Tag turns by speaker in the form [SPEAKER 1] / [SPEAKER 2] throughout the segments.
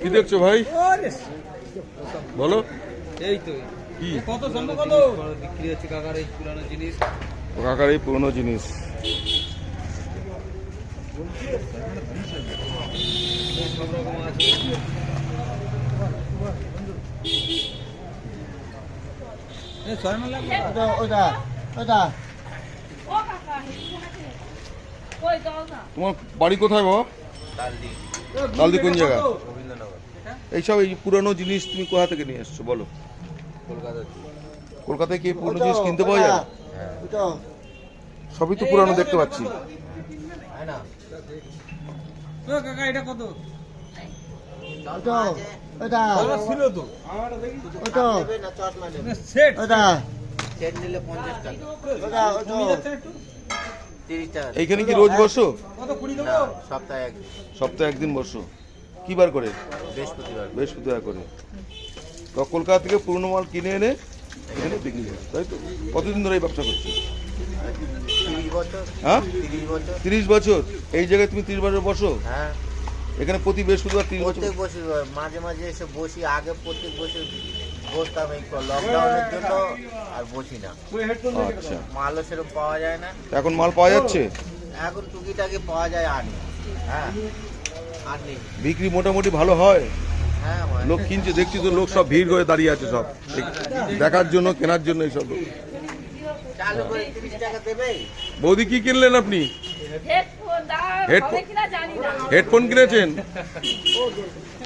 [SPEAKER 1] কি দেখছ ভাই? বলো।
[SPEAKER 2] এই তো
[SPEAKER 1] কি
[SPEAKER 2] কত কত? বিক্রি হচ্ছে কাকার এই পুরানো জিনিস।
[SPEAKER 1] কাকার এই পুরনো জিনিস।
[SPEAKER 2] ছয় মাল লাগবে?
[SPEAKER 3] ওটা ওটা ওটা
[SPEAKER 4] ও কাকা কই দাও না
[SPEAKER 1] তোমার বাড়ি কোথায় বাবা তালদি কোন জায়গা? এইসব এই পুরনো জিনিস তুমি কোথা থেকে নিয়ে এসছো বলো। কলকাতায় কি পুরনো জিনিস কিনতে পাওয়া যায়? সবই তো পুরানো দেখতে পাচ্ছি।
[SPEAKER 2] সেট।
[SPEAKER 5] নিলে পঞ্চাশ টাকা।
[SPEAKER 1] এইখানে কি রোজ বসো?
[SPEAKER 5] না, সপ্তাহে একদিন
[SPEAKER 1] সপ্তাহে একদিন বসো। কি বার করে?
[SPEAKER 5] বৃহস্পতিবার।
[SPEAKER 1] বৃহস্পতিবার করে। তো কলকাতা থেকে পুরনো মাল কিনে এনে এখানে বিক্রি হয় তাই তো? কতদিন ধরে এই ব্যবসা করছ?
[SPEAKER 5] তিরিশ বছর।
[SPEAKER 1] হ্যাঁ?
[SPEAKER 5] তিরিশ বছর।
[SPEAKER 1] এই জায়গায় তুমি তিরিশ বছর বসো?
[SPEAKER 5] হ্যাঁ।
[SPEAKER 1] এখানে প্রতি বৃহস্পতিবার তিরিশ বছর
[SPEAKER 5] মাঝে মাঝে এসে বসি আগে প্রত্যেক বছর বসতাম এই লকডাউনের জন্য আর বসি না
[SPEAKER 1] আচ্ছা
[SPEAKER 5] মালও সেরকম পাওয়া যায় না
[SPEAKER 1] এখন মাল পাওয়া যাচ্ছে
[SPEAKER 5] এখন টুকিটাকি পাওয়া যায় আর হ্যাঁ আর
[SPEAKER 1] বিক্রি মোটামুটি ভালো হয়
[SPEAKER 5] হ্যাঁ
[SPEAKER 1] লোক কিনছে দেখছি তো লোক সব ভিড় হয়ে দাঁড়িয়ে আছে সব দেখার জন্য কেনার জন্য এইসব লোক বৌদি কি কিনলেন আপনি
[SPEAKER 4] হেডফোন
[SPEAKER 1] কিনেছেন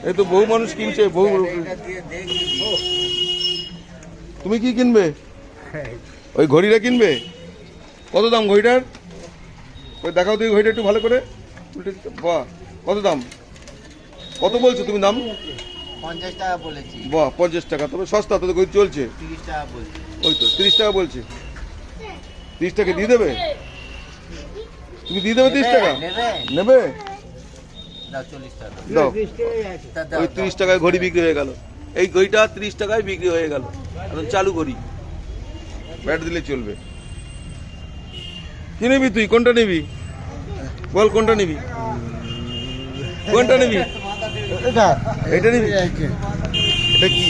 [SPEAKER 1] এই তো বহু মানুষ কিনছে বহু তুমি কি কিনবে? ওই ঘড়িটা কিনবে? কত দাম ঘড়িটার? ওই দেখাও তো এই ঘড়িটা একটু ভালো করে। উল্টে বাহ কত দাম? কত বলছো তুমি দাম?
[SPEAKER 5] পঞ্চাশ টাকা বলেছি।
[SPEAKER 1] বাহ পঞ্চাশ টাকা। তবে সস্তা তো ঘড়ি চলছে?
[SPEAKER 5] তিরিশ টাকা বলছি।
[SPEAKER 1] ওই তো তিরিশ টাকা বলছে। তিরিশ টাকা দিয়ে দেবে? তুমি দিয়ে দেবে তিরিশ টাকা?
[SPEAKER 5] নেবে। দাও
[SPEAKER 1] ওই। তিরিশ টাকায় ঘড়ি বিক্রি হয়ে গেল। এই ঘড়িটা তিরিশ টাকায় বিক্রি হয়ে গেল। এখন চালু করি। ব্যাট দিলে চলবে। কি নিবি তুই? কোনটা নিবি? বল কোনটা নিবি? কোনটা নিবি?
[SPEAKER 3] এটা।
[SPEAKER 1] এটা নিবি? এটা কি?